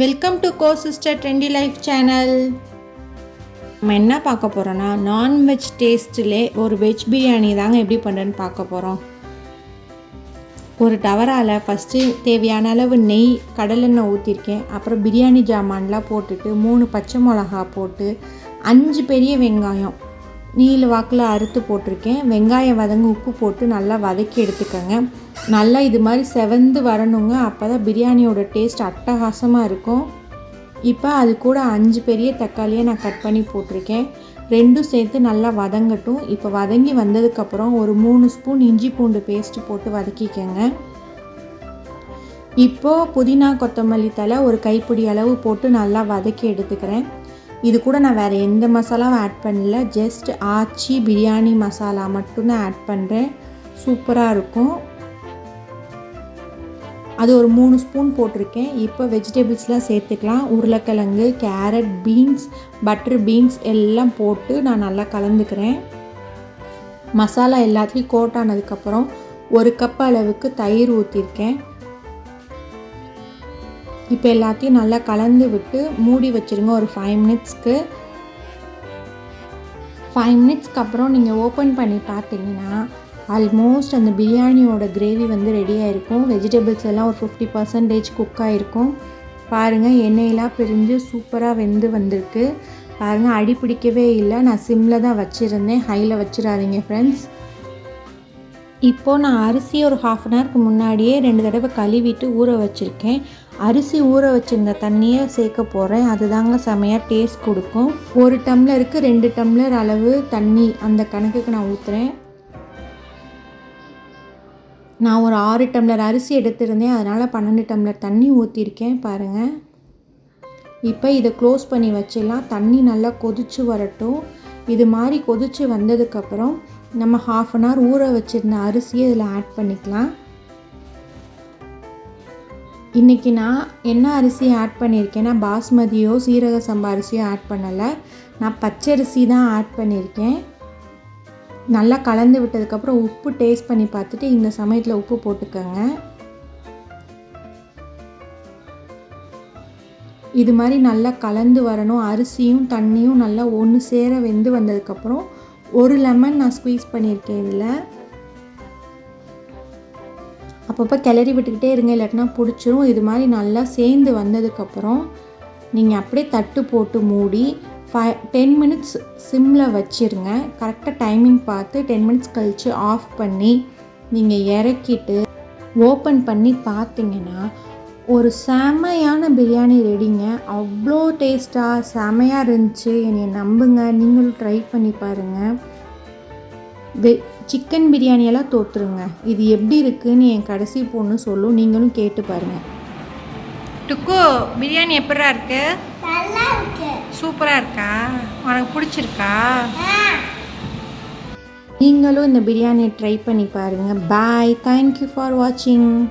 Welcome to go sister trendy life channel நம்ம என்ன பார்க்க போகிறோன்னா நான்வெஜ் டேஸ்ட்டிலே ஒரு வெஜ் பிரியாணி தாங்க எப்படி பண்ணுறேன்னு பார்க்க போகிறோம் ஒரு டவரால் ஃபஸ்ட்டு தேவையான அளவு நெய் கடலெண்ணெய் ஊற்றிருக்கேன் அப்புறம் பிரியாணி ஜாமான்லாம் போட்டுட்டு மூணு பச்சை மிளகா போட்டு அஞ்சு பெரிய வெங்காயம். நீல வாக்கில் அறுத்து போட்டிருக்கேன். வெங்காயம் வதங்க உப்பு போட்டு நல்லா வதக்கி எடுத்துக்கோங்க. நல்லா இது மாதிரி செவந்து வரணுங்க. அப்போ தான் பிரியாணியோட டேஸ்ட் அட்டகாசமாக இருக்கும். இப்போ அது கூட அஞ்சு பெரிய தக்காளியை நான் கட் பண்ணி போட்டிருக்கேன். ரெண்டும் சேர்த்து நல்லா வதங்கட்டும். இப்போ வதங்கி வந்ததுக்கப்புறம் ஒரு மூணு ஸ்பூன் இஞ்சி பூண்டு பேஸ்ட்டு போட்டு வதக்கிக்கோங்க. இப்போது புதினா கொத்தமல்லி தலை ஒரு கைப்பிடி அளவு போட்டு நல்லா வதக்கி எடுத்துக்கிறேன். இது கூட நான் வேறு எந்த மசாலாவும் ஆட் பண்ணல. ஜஸ்ட் ஆச்சி பிரியாணி மசாலா மட்டும்தான் ஆட் பண்ணுறேன் சூப்பராக இருக்கும். அது ஒரு மூணு ஸ்பூன் போட்டிருக்கேன். இப்போ வெஜிடபிள்ஸ்லாம் சேர்த்துக்கலாம். உருளைக்கிழங்கு கேரட் பீன்ஸ் பட்டர் பீன்ஸ் எல்லாம் போட்டு நான் நல்லா கலந்துக்கிறேன். மசாலா எல்லாத்துலேயும் கோட் ஆனதுக்கப்புறம் ஒரு கப் அளவுக்கு தயிர் ஊற்றிருக்கேன் இப்போ எல்லாத்தையும் நல்லா கலந்து விட்டு மூடி வச்சுருங்க ஒரு ஃபைவ் மினிட்ஸ்க்கு ஃபைவ் மினிட்ஸ்க்கு அப்புறம் நீங்கள் ஓப்பன் பண்ணி பார்த்தீங்கன்னா ஆல்மோஸ்ட் அந்த பிரியாணியோட கிரேவி வந்து ரெடியாக இருக்கும் வெஜிடபிள்ஸ் எல்லாம் ஒரு ஃபிஃப்டி பர்சன்டேஜ் குக் ஆகிருக்கும் பாருங்கள் எண்ணெயெல்லாம் பிரிஞ்சு சூப்பராக வெந்து வந்திருக்கு. பாருங்கள் அடி பிடிக்கவே இல்லை. நான் சிம்மில் தான் வச்சுருந்தேன். ஹையில் வச்சிடாதீங்க ஃப்ரெண்ட்ஸ் இப்போது நான் அரிசி ஒரு ஹாஃப் அன் ஹவருக்கு முன்னாடியே ரெண்டு தடவை கழுவிட்டு ஊற வச்சுருக்கேன். அரிசி ஊற வச்சுருந்த தண்ணியை சேர்க்க போகிறேன் அதுதாங்க செமையாக டேஸ்ட் கொடுக்கும். ஒரு டம்ளருக்கு ரெண்டு டம்ளர் அளவு தண்ணி அந்த கணக்குக்கு நான் ஊற்றுறேன் நான் ஒரு ஆறு டம்ளர் அரிசி எடுத்திருந்தேன். அதனால் பன்னெண்டு டம்ளர் தண்ணி ஊற்றிருக்கேன் பாருங்கள் இப்போ இதை க்ளோஸ் பண்ணி வச்சிடலாம். தண்ணி நல்லா கொதித்து வரட்டும். இது மாதிரி கொதித்து வந்ததுக்கப்புறம் நம்ம ஹாஃப் அன் ஹவர் ஊற வச்சுருந்த அரிசியை இதில் ஆட் பண்ணிக்கலாம். இன்றைக்கி நான் என்ன அரிசி ஆட் பண்ணியிருக்கேன்னா பாஸ்மதியோ சீரக சம்பா அரிசியோ ஆட் பண்ணலை. நான் பச்சரிசி தான் ஆட் பண்ணியிருக்கேன். நல்லா கலந்து விட்டதுக்கப்புறம் உப்பு டேஸ்ட் பண்ணி பார்த்துட்டு இந்த சமயத்தில் உப்பு போட்டுக்கோங்க. இது மாதிரி நல்லா கலந்து வரணும். அரிசியும் தண்ணியும் நல்லா ஒன்று சேர வெந்து வந்ததுக்கப்புறம் ஒரு லெமன் நான் ஸ்குவீஸ் பண்ணியிருக்கேன் இதில். அப்பப்போ கிளறி விட்டுக்கிட்டே இருங்க இல்லாட்டினா பிடிச்சிரும். இது மாதிரி நல்லா சேர்ந்து வந்ததுக்கப்புறம் நீங்கள் அப்படியே தட்டு போட்டு மூடி ஃபை டென் மினிட்ஸ் சிம்மில் வச்சுருங்க. கரெக்டாக டைமிங் பார்த்து டென் மினிட்ஸ் கழித்து ஆஃப் பண்ணி நீங்கள் இறக்கிட்டு ஓப்பன் பண்ணி பார்த்தீங்கன்னா ஒரு செமையான பிரியாணி ரெடிங்க அவ்வளோ டேஸ்ட்டாக செமையாக இருந்துச்சு. என்னை நம்புங்க. நீங்களும் ட்ரை பண்ணி பாருங்கள் வெ சிக்கன் பிரியாணியெல்லாம் தோற்றுருங்க இது எப்படி இருக்குன்னு என் கடைசி பொண்ணு சொல்லும். நீங்களும் கேட்டு பாருங்கள் டுக்கு பிரியாணி எப்படா இருக்கு? சூப்பராக இருக்கா. உனக்கு பிடிச்சிருக்கா? நீங்களும் இந்த பிரியாணியை ட்ரை பண்ணி பாருங்கள் பாய் தேங்க்யூ ஃபார் வாட்சிங்